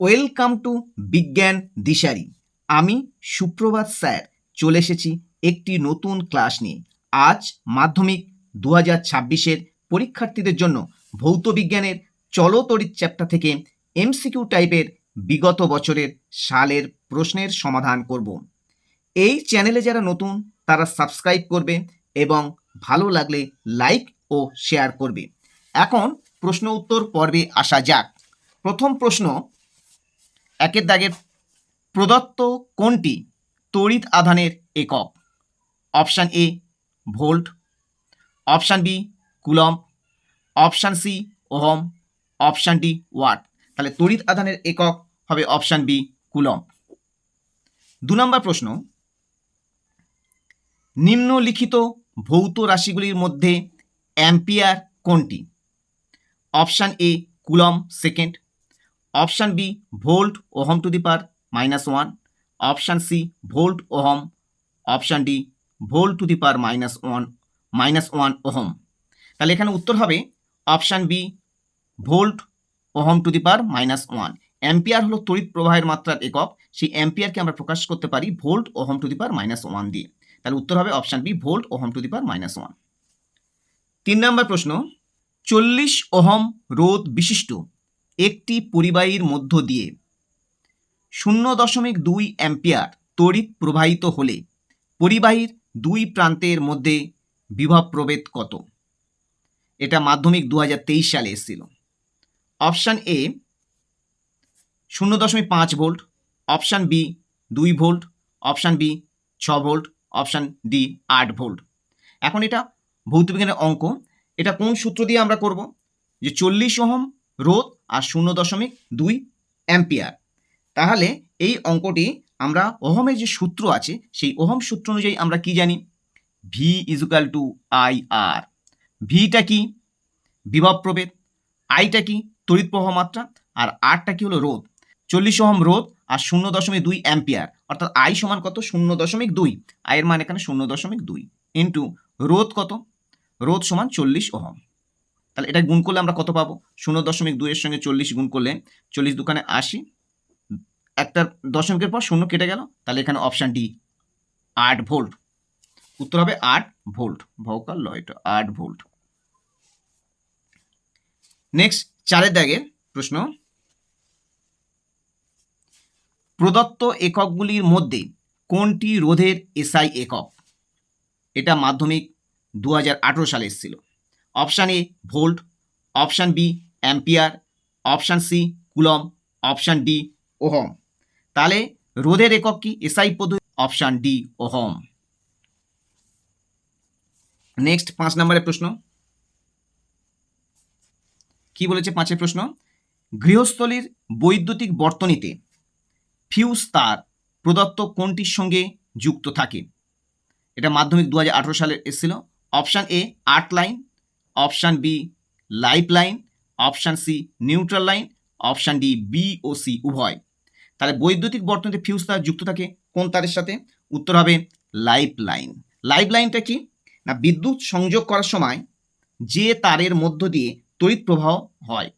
Welcome to বিজ্ঞান দিশারি। আমি সুপ্রভাত স্যার, চলে এসেছি একটি নতুন ক্লাস নিয়ে। আজ মাধ্যমিক দু হাজার ছাব্বিশের পরীক্ষার্থীদের জন্য ভৌত বিজ্ঞানের চলতরিত চ্যাপ্টার থেকে এমসিকিউ টাইপের বিগত বছরের সালের প্রশ্নের সমাধান করব। এই চ্যানেলে যারা নতুন, তারা সাবস্ক্রাইব করবে এবং ভালো লাগলে লাইক ও শেয়ার করবে। এখন প্রশ্ন উত্তর পর্বে আসা যাক। প্রথম প্রশ্ন একের দাগের প্রদত্ত কোনটি তড়িৎ আধানের একক? Option A, volt. Option B coulomb option C, ohm. Option D, watt. তাহলে তড়িৎ আধানের একক হবে অপশান বি কুলম দু নম্বর প্রশ্ন। নিম্নলিখিত ভৌত রাশিগুলির মধ্যে অ্যাম্পিয়ার কোনটি? Option A coulomb second. Option B volt ohm to the power minus one option C volt ohm option D volt to the power minus one minus one ohm তাহলে এখানে উত্তর হবে option B volt ohm to the power minus one ampere হলো তড়িৎ প্রবাহের মাত্রার একক। সেই অ্যাম্পিয়ারকে আমরা প্রকাশ করতে পারি volt ohm to the power minus one দিয়ে। তাহলে উত্তর হবে option B volt ohm to the power minus one তিন নম্বর প্রশ্ন, চল্লিশ ওহম রোধ বিশিষ্ট। একটি পরিবাহীর মধ্য দিয়ে। শূন্য দশমিক দুই অ্যাম্পিয়ার তড়িৎ প্রবাহিত হলে পরিবাহীর দুই প্রান্তের মধ্যে বিভব প্রভেদ কত? এটা মাধ্যমিক দু হাজার তেইশ সালে এসেছিল। অপশান এ শূন্য দশমিক পাঁচ ভোল্ট, অপশান বি দুই ভোল্ট, অপশান বি ছ ভোল্ট, অপশান ডি আট ভোল্ট। এখন এটা ভৌতবিজ্ঞানের অঙ্ক। এটা কোন সূত্র দিয়ে আমরা করব? যে চল্লিশ ওহম রোধ আর শূন্য দশমিক দুই অ্যাম্পিয়ার। তাহলে এই অঙ্কটি আমরা ওহমের যে সূত্র আছে, সেই ওহম সূত্র অনুযায়ী আমরা কি জানি? V equal to I R ভিটা কি? বিভব প্রভেদ। আইটা কি? তড়িৎ প্রবাহ মাত্রা। আর আরটা কি হলো? রোধ। চল্লিশ ওহম রোধ আর শূন্য দশমিক দুই অ্যাম্পিয়ার। অর্থাৎ আই সমান কত? শূন্য দশমিক দুই। আয়ের মান এখানে শূন্য দশমিক দুই। ইন্টু রোধ কত? রোধ সমান চল্লিশ ওহম। তাহলে এটা গুণ করলে আমরা কত পাবো? শূন্য দশমিক দুইয়ের সঙ্গে চল্লিশ গুণ করলে চল্লিশ দোকানে আশি, একটা দশমিকের পর শূন্য কেটে গেল, তাহলে এখানে অপশান ডি আট ভোল্ট। উত্তর হবে আট ভোল্ট ভৌকাল লয় এটা, আট ভোল্ট। নেক্সট চারের দাগের প্রশ্ন। প্রদত্ত এককগুলির মধ্যে কোনটি রোধের এসআই একক? এটা মাধ্যমিক দু হাজার আঠেরো সালে এসেছিল। Option A volt option B ampere option C coulomb option D ohm তাহলে রোধের একক কি? এসআই পদ্ধতি অপশান ডি ওহম নেক্সট পাঁচ নম্বরের প্রশ্ন। কি বলেছে পাঁচের প্রশ্ন? গৃহস্থলীর বৈদ্যুতিক বর্তনীতে ফিউজ তার প্রদত্ত কোনটির সঙ্গে যুক্ত থাকে? এটা মাধ্যমিক দু হাজার আঠেরো সালে এসেছিল। Option A earth line option B life line option C neutral line, option D B O C উভয়। তাহলে বৈদ্যুতিক বর্তনীতে ফিউজ তার যুক্ত থাকে কোন তারের সাথে? উত্তর হবে লাইফ লাইন লাইফ লাইনটা কি? না, বিদ্যুৎ সংযোগ করার সময় যে তারের মধ্য দিয়ে তড়িৎ প্রবাহ হয়,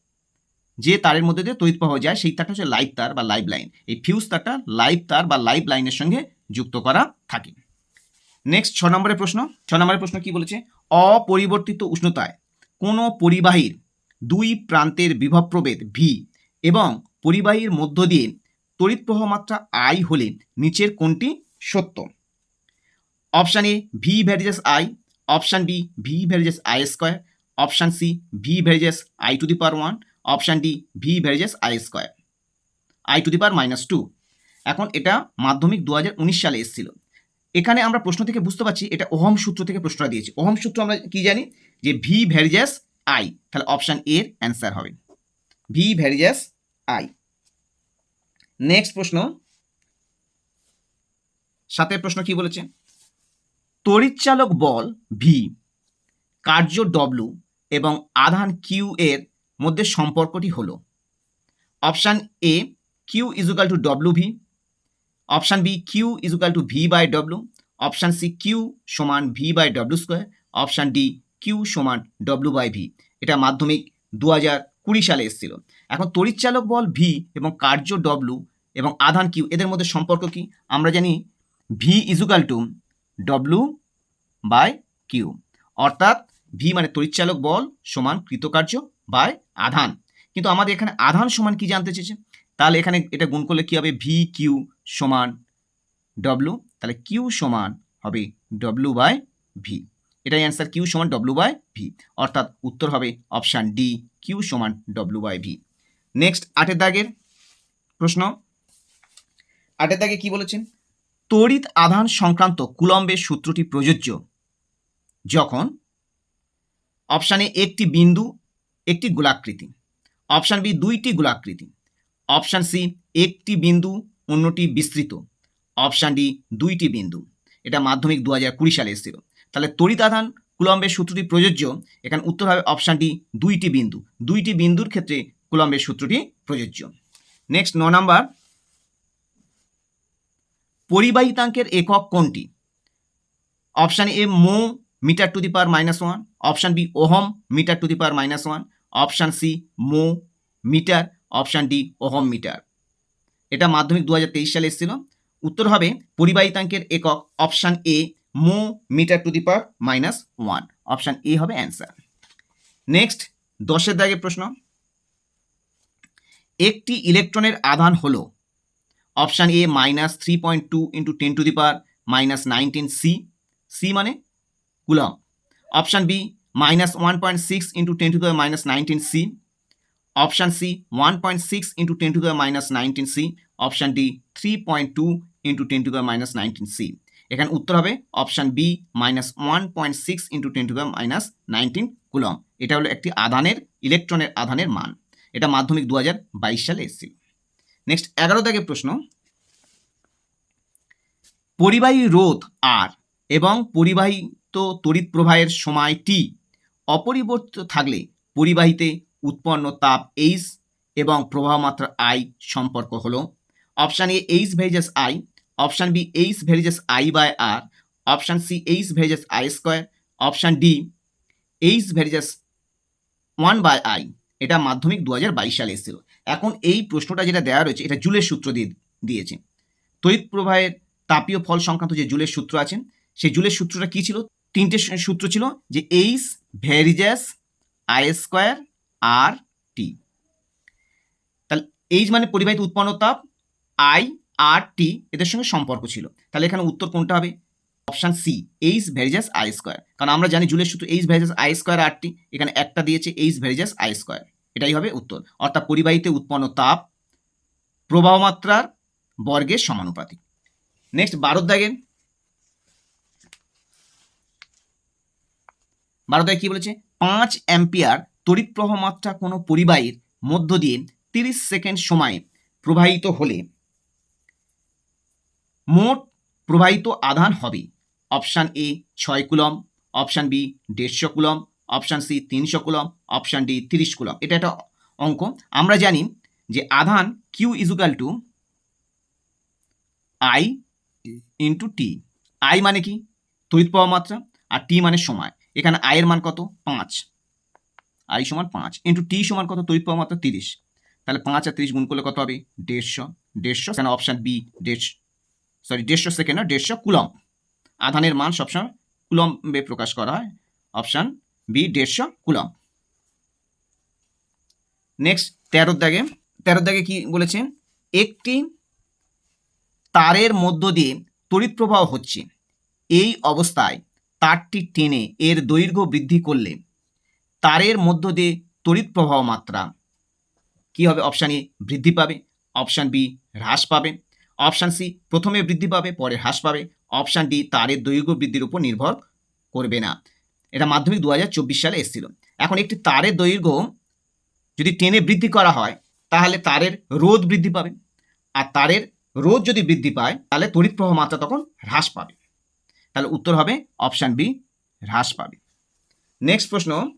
যে তারের মধ্যে দিয়ে তড়িৎ প্রবাহ যায়, সেই তারটা হচ্ছে লাইভ তার বা লাইভ লাইন এই ফিউজ তারটা লাইভ তার বা লাইভ লাইনের সঙ্গে যুক্ত করা থাকে। নেক্সট ছ নম্বরের প্রশ্ন। ছ নম্বরের প্রশ্ন কি বলেছে? অপরিবর্তিত উষ্ণতায়। কোনো পরিবাহীর দুই প্রান্তের বিভব প্রভেদ ভি এবং পরিবাহীর মধ্য দিয়ে তড়িৎ মাত্রা আই হলে নিচের কোনটি সত্য। Option A V varies I option B V varies I square option C V varies I to the power one option D V varies I square I to the power minus two এখন এটা মাধ্যমিক দু হাজার উনিশ সালে এসেছিল। এখানে আমরা প্রশ্ন থেকে বুঝতে পারছি, এটা ওহম সূত্র থেকে প্রশ্নটা দিয়েছি। ওহম সূত্র আমরা কি জানি? যে ভি ভ্যারিজাস আই তাহলে অপশান এর অ্যান্সার হবে। ভি ভ্যারিজাস আই নেক্সট প্রশ্ন। সাথে প্রশ্ন কি বলেছে? তড়িৎচালক বল ভি কার্য ডব্লু এবং আধান কিউ এর মধ্যে সম্পর্কটি হলো। Option A Q equal to W V option B Q equal to V by W option C Q সমান V by W square option D Q সমান ডব্লু বাই ভি এটা মাধ্যমিক দু হাজার কুড়ি সালে এসেছিল। এখন তড়িৎচালক বল ভি এবং কার্য ডব্লু এবং আধান কিউ এদের মধ্যে সম্পর্ক কি? আমরা জানি V equal to W by Q অর্থাৎ ভি মানে তড়িৎচালক বল সমান কৃতকার্য বাই আধান। কিন্তু আমাদের এখানে আধান সমান কি জানতে চেয়েছে? তাহলে এখানে এটা গুণ করলে কি হবে? ভি কিউ সমান ডব্লু তাহলে কিউ সমান হবে ডব্লু বাই ভি এটাই অ্যান্সার কিউ সমান ডব্লু বাই ভি অর্থাৎ উত্তর হবে অপশান ডি কিউ সমান ডব্লু বাই ভি নেক্সট আটের দাগের প্রশ্ন। আটের দাগে কি বলেছেন? তড়িৎ আধান সংক্রান্ত কুলম্বের সূত্রটি প্রযোজ্য যখন অপশানে একটি বিন্দু, একটি গোলাকৃতি। অপশান বি দুইটি গোলাকৃতি। অপশান সি, একটি বিন্দু, অন্যটি বিস্তৃত। অপশান ডি, দুইটি বিন্দু। এটা মাধ্যমিক দু হাজার কুড়ি সালে এসেছিল। তাহলে তড়িৎ আধান কুলম্বের সূত্রটি প্রযোজ্য। এখানে উত্তর হবে অপশান ডি, দুইটি বিন্দু। দুইটি বিন্দুর ক্ষেত্রে কুলম্বের সূত্রটি প্রযোজ্য। নেক্সট ন নাম্বার। পরিবাহিতাঙ্কের একক কোনটি? Option A, mho, metre to the power minus one. Option B, ohm, metre to the power minus one. Option C, mho, metre option D, ohm metre. এটা মাধ্যমিক দু হাজার তেইশ সালে এসেছিল। উত্তর হবে পরিবাহিতাঙ্কের একক option A, mho, metre to the power minus one. Option A হবে অ্যান্সার। নেক্সট, দশের দাগের প্রশ্ন। একটি ইলেকট্রনের আধান হল option A minus three point two into ten to the power minus nineteen C. C মানে coulomb option B, minus one point six into ten to the minus nineteen C. Option C one point six into ten to the minus nineteen C option D three point two into ten to the minus nineteen C এখানে উত্তর হবে option B minus one point six into ten to the minus nineteen coulomb. এটা হলো একটি আধানের ইলেকট্রনের আধানের মান। এটা মাধ্যমিক দু হাজার বাইশ সালে এসেছিল। নেক্সট এগারো দাগের প্রশ্ন। পরিবাহী রোধ আর এবং পরিবাহিত তড়িৎ প্রবাহের সময় টি অপরিবর্তিত থাকলে পরিবাহীতে উৎপন্ন তাপ এইচ এবং প্রবাহ মাত্রা আই সম্পর্ক হলো। Option A H varies I option B H varies I by R option C H varies I square option D H varies one by I এটা মাধ্যমিক দু হাজার বাইশ সালে এসেছিল। এখন এই প্রশ্নটা যেটা দেওয়া রয়েছে, এটা জুলের সূত্র দিয়ে দিয়েছে। তড়িৎ প্রবাহের তাপীয় ফল সংক্রান্ত যে জুলের সূত্র আছেন সেই জুলের সূত্রটা কী ছিল? তিনটে সূত্র ছিল যে H varies I square R T. তাহলে এইচ মানে পরিবাহিত উৎপন্ন তাপ, আই আর টি এদের সঙ্গে সম্পর্ক ছিল। তাহলে এখানে উত্তর কোনটা হবে? Option C, H varies I square. কারণ আমরা জানি জুলের সূত্র H varies I square R T, এখানে একটা দিয়েছে এইচ ভেরিজাস আই স্কোয়ার। এটাই হবে উত্তর। অর্থাৎ পরিবাহিতে উৎপন্ন তাপ প্রবাহ মাত্রার বর্গের সমানুপাতিক। নেক্সট বারোর দাগের বারো দাগে কি বলেছে? পাঁচ অ্যাম্পিয়ার তড়িৎ প্রবাহ মাত্রা কোনো পরিবাহীর মধ্য দিয়ে তিরিশ সেকেন্ড সময়ে প্রবাহিত হলে মোট প্রবাহিত আধান হবে অপশান এ ছয় কুলম অপশান বি দেড়শো কুলম অপশান সি তিনশো কুলম অপশান ডি তিরিশ কুলম এটা একটা অঙ্ক। আমরা জানি যে আধান Q equal to I into T I মানে কি? তড়িৎ প্রবাহ মাত্রা আর টি মানে সময়। এখানে আয়ের মান কত? পাঁচ। আই সমান পাঁচ ইন্টু টি সমান কত? তড়িৎ প্রবাহ মাত্রা তিরিশ। তাহলে পাঁচ আর তিরিশ গুণ করলে কত হবে? দেড়শো। দেড়শো কেন অপশান বি দেড়শো সরি দেড়শো সেকেন্ড না, দেড়শো কুলম আধানের মান সবসময় কুলম্বে প্রকাশ করা হয়। অপশান বি দেড়শো কুলম নেক্সট তেরোর দাগে তেরোর দাগে কি বলেছেন? একটি তারের মধ্য দিয়ে তড়িৎ প্রবাহ হচ্ছে। এই অবস্থায় তারটি টেনে এর দৈর্ঘ্য বৃদ্ধি করলে তারের মধ্য দিয়ে তড়িৎ প্রবাহ মাত্রা। কি হবে? অপশান এ বৃদ্ধি পাবে। অপশান বি হ্রাস পাবে। অপশান সি প্রথমে বৃদ্ধি পাবে, পরে হ্রাস পাবে। অপশান ডি তারের দৈর্ঘ্য বৃদ্ধির উপর নির্ভর করবে না। এটা মাধ্যমিক দু হাজার চব্বিশ সালে এসেছিল। এখন একটি তারের দৈর্ঘ্য যদি টেনে বৃদ্ধি করা হয়, তাহলে তারের রোধ বৃদ্ধি পাবে। আর তারের রোধ যদি বৃদ্ধি পায়, তাহলে তড়িৎ প্রবাহ মাত্রা তখন হ্রাস পাবে। তাহলে উত্তর হবে অপশান বি হ্রাস পাবে। নেক্সট প্রশ্ন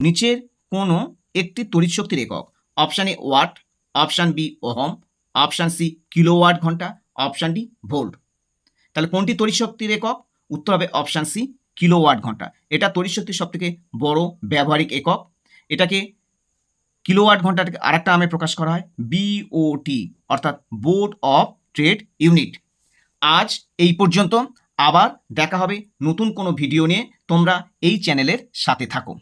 নিচের কোনো একটি তড়িৎ শক্তির একক। Option A watt, option B ohm, option C kilowatt ঘণ্টা, অপশান ডি ভোল্ট। তাহলে কোনটি তড়িৎ শক্তির একক? উত্তর হবে অপশান সি কিলোওয়াট ঘণ্টা। এটা তড়িৎ শক্তির সবথেকে বড় ব্যবহারিক একক। এটাকে কিলোওয়াট ঘন্টাটাকে আরেকটা নামে প্রকাশ করা হয় বিওটি অর্থাৎ বোর্ড অফ ট্রেড ইউনিট। আজ এই পর্যন্ত। আবার দেখা হবে নতুন কোনো ভিডিও নিয়ে। তোমরা এই চ্যানেলের সাথে থাকো।